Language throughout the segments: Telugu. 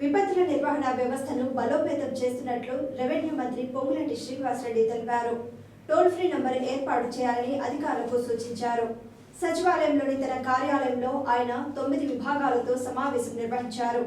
విపత్తుల నిర్వహణ వ్యవస్థను బలోపేతం చేస్తున్నట్లు రెవెన్యూ మంత్రి పొంగులేటి శ్రీనివాసరెడ్డి తెలిపారు. టోల్ ఫ్రీ నంబర్ ఏర్పాటు చేయాలని అధికారులకు సూచించారు. సచివాలయంలోని తన కార్యాలయంలో ఆయన తొమ్మిది విభాగాలతో సమావేశం నిర్వహించారు.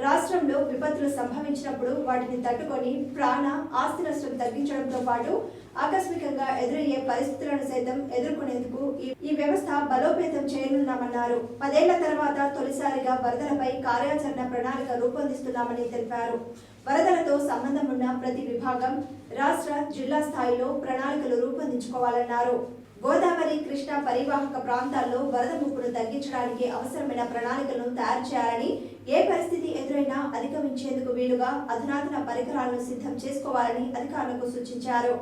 రాష్ట్రంలో విపత్తులు సంభవించినప్పుడు వాటిని తట్టుకొని ప్రాణ ఆస్తి నష్టం తగ్గించడంతో పాటు ఆకస్మికంగా ఎదురయ్యే పరిస్థితులను సైతం ఎదుర్కొనేందుకు ఈ- వ్యవస్థ బలోపేతం చేయనున్నామన్నారు. పదేళ్ళ తర్వాత తొలిసారిగా వరదలపై కార్యాచరణ ప్రణాళిక రూపొందిస్తున్నామని తెలిపారు. వరదలతో సంబంధం ఉన్న ప్రతి విభాగం రాష్ట్ర జిల్లా స్థాయిలో ప్రణాళికలు రూపొందించుకోవాలన్నారు. గోదావరి కృష్ణా పరివాహక ప్రాంతాల్లో వరద ముప్పును తగ్గించడానికి అవసరమైన ప్రణాళికలను తయారు చేయాలని ఏ పరిస్థితి ఎదురైనా అధిగమించేందుకు వీలుగా అధునాతన పరికరాలను సిద్ధం చేసుకోవాలని అధికారులకు సూచించారు.